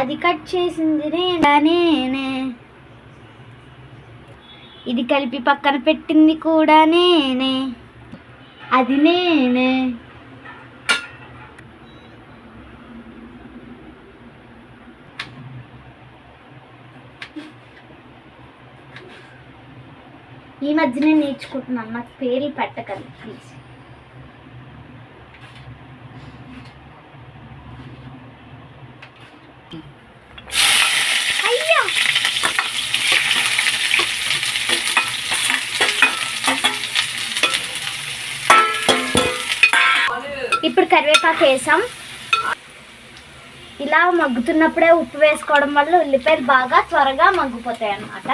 అది కట్ చేసింది నేనే ఇది కలిపి పక్కన పెట్టింది కూడా నేనే అది నేనే ఈ మధ్యనే నేర్చుకుంటున్నాను. నాకు పేర్లు పెట్టకండి ప్లీజ్. ఇప్పుడు కరివేపాకు వేసాం. ఇలా మగ్గుతున్నప్పుడే ఉప్పు వేసుకోవడం వల్ల ఉల్లిపాయలు బాగా త్వరగా మగ్గిపోతాయి అన్నమాట.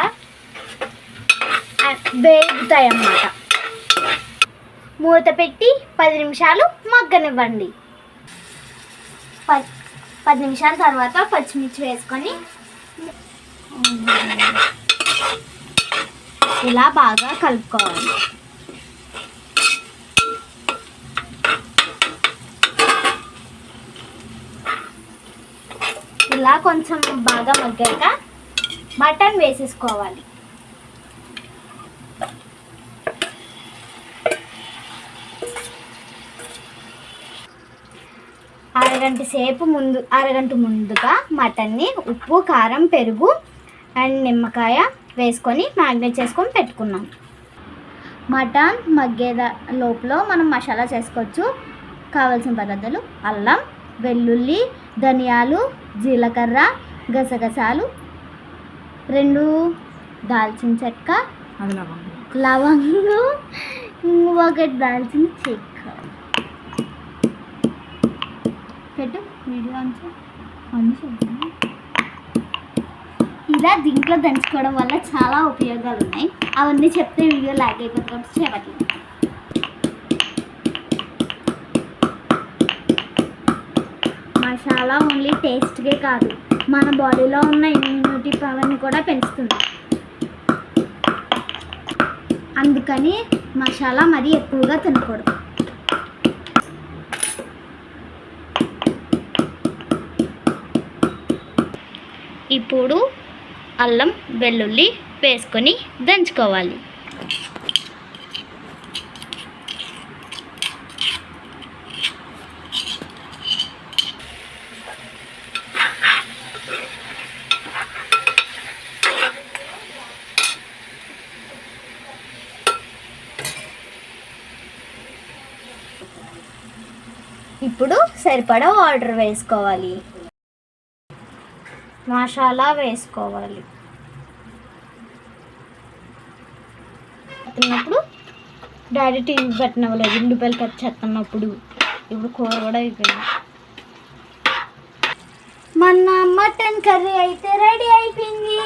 వేగుతాయి అన్నమాట మూత పెట్టి పది నిమిషాలు మగ్గనివ్వండి. పది పది నిమిషాల తర్వాత పచ్చిమిర్చి వేసుకొని ఇలా బాగా కలుపుకోవాలి. ఇలా కొంచెం బాగా మగ్గాక మటన్ వేసేసుకోవాలి. అరగంట సేపు ముందు అరగంట ముందుగా మటన్ని ఉప్పు కారం పెరుగు అండ్ నిమ్మకాయ వేసుకొని మ్యాగ్నేట్ చేసుకొని పెట్టుకున్నాం. మటన్ మగ్గేద లోపల మనం మసాలా చేసుకోవచ్చు. కావాల్సిన పదార్థాలు అల్లం వెల్లుల్లి ధనియాలు జీలకర్ర గసగసాలు రెండు దాల్చిన చెక్క లవంగు. ఒకటి దాల్చిన చెక్క. పెట్టు వీడియో ఇలా దీంట్లో దంచుకోవడం వల్ల చాలా ఉపయోగాలు ఉన్నాయి అవన్నీ చెప్తే వీడియో లాగ్ అయిపోతుంది. చేయట్లేదు మసాలా ఓన్లీ టేస్ట్కే కాదు. మన బాడీలో ఉన్న ఇమ్యూనిటీ పవర్ని కూడా పెంచుతుంది. అందుకని మసాలా మరీ ఎక్కువగా తినకూడదు. ఇప్పుడు అల్లం వెల్లుల్లి వేసుకొని దంచుకోవాలి. ఇప్పుడు సరిపడా వాటర్ వేసుకోవాలి. మసాలా వేసుకోవాలి. తిన్నప్పుడు డాడీ టీవీ పెట్టినవ్వలేదు. ఉల్లిపాయలు కట్ చేస్తున్నప్పుడు ఇప్పుడు కూర కూడా అయిపోయింది. మన మటన్ కర్రీ అయితే రెడీ అయిపోయింది.